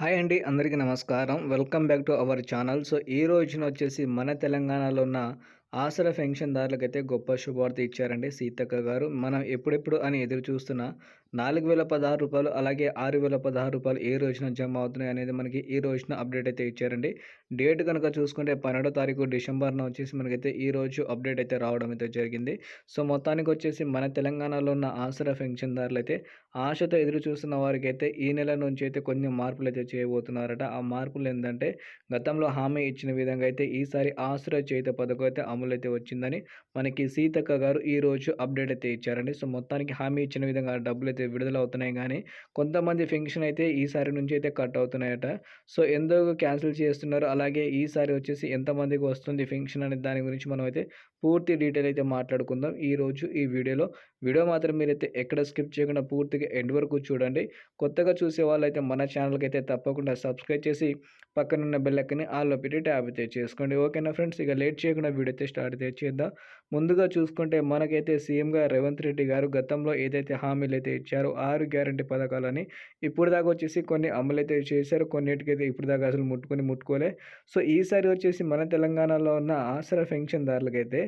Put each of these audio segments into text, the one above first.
Hi అండి అందరికీ నమస్కారం. Welcome back to our channel. So ఈ రోజున వచ్చేసి మన తెలంగాణలో ఉన్న ఆసరా పెన్షన్దారులకైతే గొప్ప శుభవార్త ఇచ్చారండి సీతక్క గారు. మనం ఎప్పుడెప్పుడు అని ఎదురు చూస్తున్న నాలుగు వేల పదహారు రూపాయలు అలాగే ఆరు వేల పదహారు రూపాయలు ఏ రోజున జమ అవుతున్నాయి అనేది మనకి ఈ రోజున అప్డేట్ అయితే ఇచ్చారండి. డేట్ కనుక చూసుకుంటే పన్నెండో తారీఖు డిసెంబర్న వచ్చేసి మనకైతే ఈ రోజు అప్డేట్ అయితే రావడం అయితే జరిగింది. సో మొత్తానికి వచ్చేసి మన తెలంగాణలో ఉన్న ఆసరా పెన్షన్దారులు అయితే ఆశతో ఎదురు చూస్తున్న వారికి అయితే ఈ నెల నుంచి అయితే కొన్ని మార్పులు అయితే చేయబోతున్నారట. ఆ మార్పులు ఏంటంటే గతంలో హామీ ఇచ్చిన విధంగా అయితే ఈసారి ఆసుర చేత పథకం అయితే అమలు అయితే వచ్చిందని మనకి సీతక్క గారు ఈ రోజు అప్డేట్ అయితే ఇచ్చారండి. సో మొత్తానికి హామీ ఇచ్చిన విధంగా డబ్బులు అయితే విడుదల అవుతున్నాయి కానీ కొంతమంది ఫెన్షన్ అయితే ఈసారి నుంచి అయితే కట్ అవుతున్నాయట. సో ఎందుకు క్యాన్సిల్ చేస్తున్నారు? అలాగే ఈసారి వచ్చేసి ఎంతమందికి వస్తుంది ఫెన్షన్ అనే దాని గురించి మనం అయితే పూర్తి డీటెయిల్ అయితే మాట్లాడుకుందాం ఈ రోజు ఈ వీడియోలో. వీడియో మాత్రం మీరైతే ఎక్కడ స్కిప్ చేయకుండా పూర్తిగా ఎండ్ వరకు చూడండి. కొత్తగా చూసే వాళ్ళైతే మన ఛానల్కి అయితే తప్పకుండా సబ్స్క్రైబ్ చేసి పక్కనున్న బెల్లక్కని ఆల్లో పెట్టి ట్యాబ్ అయితే చేసుకోండి. ఓకేనా ఫ్రెండ్స్? ఇక లేట్ చేయకుండా వీడియో అయితే స్టార్ట్ అయితే చేద్దాం. ముందుగా చూసుకుంటే మనకైతే సీఎంగా రేవంత్ రెడ్డి గారు గతంలో ఏదైతే హామీలు అయితే ఇచ్చారో ఆరు గ్యారంటీ పథకాలని ఇప్పుడు దాకా వచ్చేసి కొన్ని అమలు అయితే చేశారు. కొన్నిటికైతే ఇప్పుడు దాకా అసలు ముట్టుకొని ముట్టుకోలే. సో ఈసారి వచ్చేసి మన తెలంగాణలో ఉన్న ఆసరా పెన్షన్దారులకైతే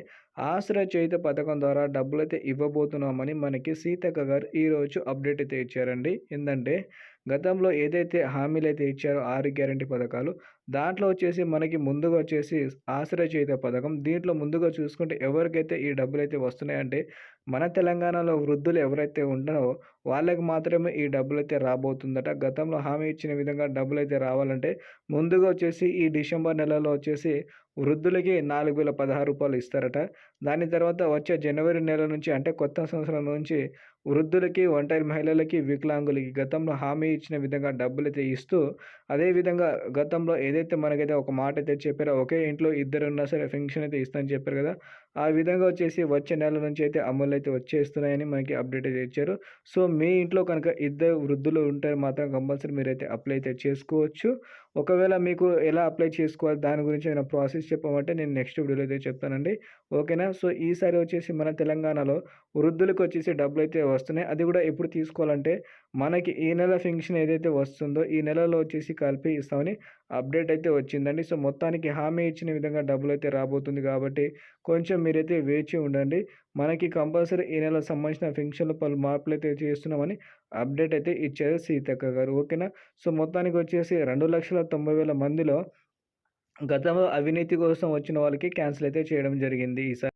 ఆసరా చేయుత పథకం ద్వారా డబ్బులు అయితే ఇవ్వబోతున్నామని మనకి సీతక్క గారు ఈరోజు అప్డేట్ అప్డేట్ అయితే ఇచ్చారండి. ఏంటంటే గతంలో ఏదైతే హామీలు అయితే ఇచ్చారో ఆరు గ్యారంటీ పథకాలు దాంట్లో వచ్చేసి మనకి ముందుగా వచ్చేసి ఆశ్రయ చేత పథకం దీంట్లో ముందుగా చూసుకుంటే ఎవరికైతే ఈ డబ్బులు అయితే వస్తున్నాయంటే మన తెలంగాణలో వృద్ధులు ఎవరైతే ఉంటారో వాళ్ళకి మాత్రమే ఈ డబ్బులు అయితే రాబోతుందట. గతంలో హామీ ఇచ్చిన విధంగా డబ్బులు అయితే రావాలంటే ముందుగా వచ్చేసి ఈ డిసెంబర్ నెలలో వచ్చేసి వృద్ధులకి నాలుగు వేల పదహారు రూపాయలు ఇస్తారట. దాని తర్వాత వచ్చే జనవరి నెల నుంచి అంటే కొత్త సంవత్సరం నుంచి వృద్ధులకి ఒంటరి మహిళలకి వికలాంగులకి గతంలో హామీ ఇచ్చిన విధంగా డబ్బులు అయితే ఇస్తూ అదేవిధంగా గతంలో ఏదైతే మనకైతే ఒక మాట అయితే చెప్పారో ఒకే ఇంట్లో ఇద్దరు ఉన్నా సరే ఫంక్షన్ అయితే ఇస్తామని చెప్పారు కదా ఆ విధంగా వచ్చేసి వచ్చే నెల నుంచి అయితే అమలు అయితే వచ్చేస్తున్నాయని మనకి అప్డేట్ అయితే ఇచ్చారు. సో మీ ఇంట్లో కనుక ఇద్దరు వృద్ధులు ఉంటే మాత్రం కంపల్సరీ మీరైతే అప్లై అయితే చేసుకోవచ్చు. ఒకవేళ మీకు ఎలా అప్లై చేసుకోవాలి దాని గురించి ఏమైనా ప్రాసెస్ చెప్పమంటే నేను నెక్స్ట్ వీడియోలో అయితే చెప్తానండి. ఓకేనా సో ఈసారి వచ్చేసి మన తెలంగాణలో వృద్ధులకు వచ్చేసి డబ్బులు అయితే వస్తున్నాయి. అది కూడా ఎప్పుడు తీసుకోవాలంటే మనకి ఈ నెల ఫింక్షన్ ఏదైతే వస్తుందో ఈ నెలలో వచ్చేసి కలిపి ఇస్తామని అప్డేట్ అయితే వచ్చిందండి. సో మొత్తానికి హామీ ఇచ్చిన విధంగా డబ్బులు అయితే రాబోతుంది కాబట్టి కొంచెం మీరైతే వేచి ఉండండి. మనకి కంపల్సరీ ఈ నెల సంబంధించిన ఫంక్షన్లు పలు మార్పులు అయితే చేస్తున్నామని అప్డేట్ అయితే ఇచ్చారు సీతక్క గారు. ఓకేనా? సో మొత్తానికి వచ్చేసి రెండు లక్షల తొంభై వేల మందిలో గతంలో అవినీతి కోసం వచ్చిన వాళ్ళకి క్యాన్సిల్ అయితే చేయడం జరిగింది ఈసారి.